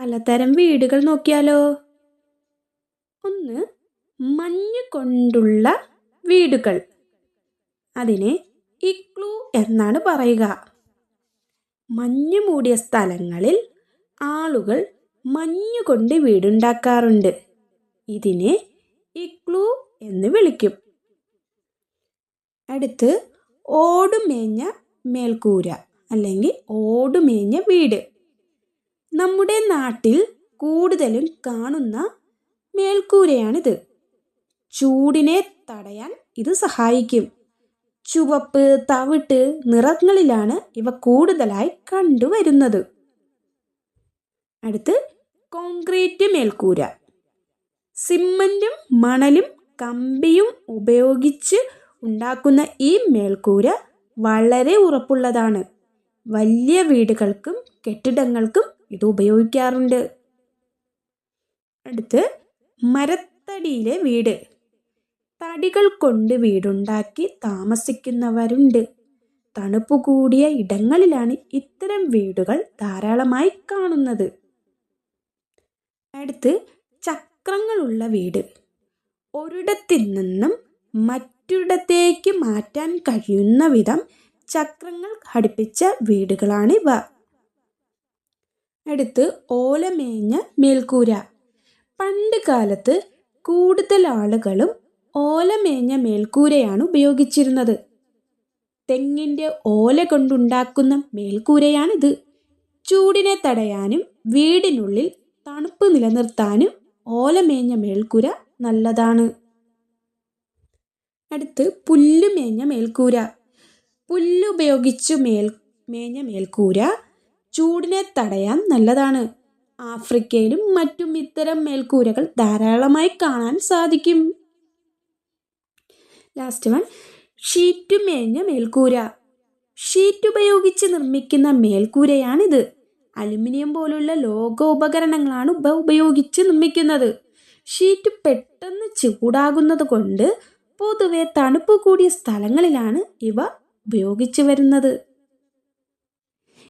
പലതരം വീടുകൾ നോക്കിയാലോ? ഒന്ന് മഞ്ഞ് കൊണ്ടുള്ള വീടുകൾ. അതിനെ ഇക്ലു എന്നാണ് പറയുക. മഞ്ഞ് മൂടിയ സ്ഥലങ്ങളിൽ ആളുകൾ മഞ്ഞ് കൊണ്ട് വീടുണ്ടാക്കാറുണ്ട്. ഇതിനെ ഇക്ലു എന്ന് വിളിക്കും. അടുത്ത് ഓടുമേഞ്ഞ മേൽക്കൂര അല്ലെങ്കിൽ ഓടുമേഞ്ഞ വീട്. നമ്മുടെ നാട്ടിൽ കൂടുതലും കാണുന്ന മേൽക്കൂരയാണിത്. ചൂടിനെ തടയാൻ ഇത് സഹായിക്കും. ചുവപ്പ് തവിട്ട് നിറങ്ങളിലാണ് ഇവ കൂടുതലായി കണ്ടുവരുന്നത്. അടുത്ത് കോൺക്രീറ്റ് മേൽക്കൂര. സിമ്മന്റും മണലും കമ്പിയും ഉപയോഗിച്ച് ഉണ്ടാക്കുന്ന ഈ മേൽക്കൂര വളരെ ഉറപ്പുള്ളതാണ്. വലിയ വീടുകൾക്കും കെട്ടിടങ്ങൾക്കും ഇത് ഉപയോഗിക്കാറുണ്ട്. അടുത്ത് മരത്തടിയിലെ വീട്. തടികൾ കൊണ്ട് വീടുണ്ടാക്കി താമസിക്കുന്നവരുണ്ട്. തണുപ്പ് കൂടിയ ഇടങ്ങളിലാണ് ഇത്തരം വീടുകൾ ധാരാളമായി കാണുന്നത്. അടുത്ത് ചക്രങ്ങളുള്ള വീട്. ഒരിടത്തിൽ നിന്നും മറ്റൊരിടത്തേക്ക് മാറ്റാൻ കഴിയുന്ന വിധം ചക്രങ്ങൾ ഘടിപ്പിച്ച വീടുകളാണിവ അടുത്ത് ഓലമേഞ്ഞ മേൽക്കൂര. പണ്ട് കാലത്ത് കൂടുതൽ ആളുകളും ഓലമേഞ്ഞ മേൽക്കൂരയാണ് ഉപയോഗിച്ചിരുന്നത്. തെങ്ങിന്റെ ഓല കൊണ്ടുണ്ടാക്കുന്ന മേൽക്കൂരയാണിത്. ചൂടിനെ തടയാനും വീടിനുള്ളിൽ തണുപ്പ് നിലനിർത്താനും ഓലമേഞ്ഞ മേൽക്കൂര നല്ലതാണ്. അടുത്ത് പുല്ലുമേഞ്ഞ മേൽക്കൂര. പുല്ലുപയോഗിച്ചു മേൽ മേഞ്ഞ മേൽക്കൂര ചൂടിനെ തടയാൻ നല്ലതാണ്. ആഫ്രിക്കയിലും മറ്റും ഇത്തരം മേൽക്കൂരകൾ ധാരാളമായി കാണാൻ സാധിക്കും. ലാസ്റ്റ് വൺ ഷീറ്റ് മേഞ്ഞ മേൽക്കൂര. ഷീറ്റ് ഉപയോഗിച്ച് നിർമ്മിക്കുന്ന മേൽക്കൂരയാണിത്. അലുമിനിയം പോലുള്ള ലോക ഉപകരണങ്ങളാണ് ഉപ ഉപയോഗിച്ച് നിർമ്മിക്കുന്നത്. ഷീറ്റ് പെട്ടെന്ന് ചൂടാകുന്നത് കൊണ്ട് പൊതുവെ തണുപ്പ് കൂടിയ സ്ഥലങ്ങളിലാണ് ഇവ ഉപയോഗിച്ചു വരുന്നത്.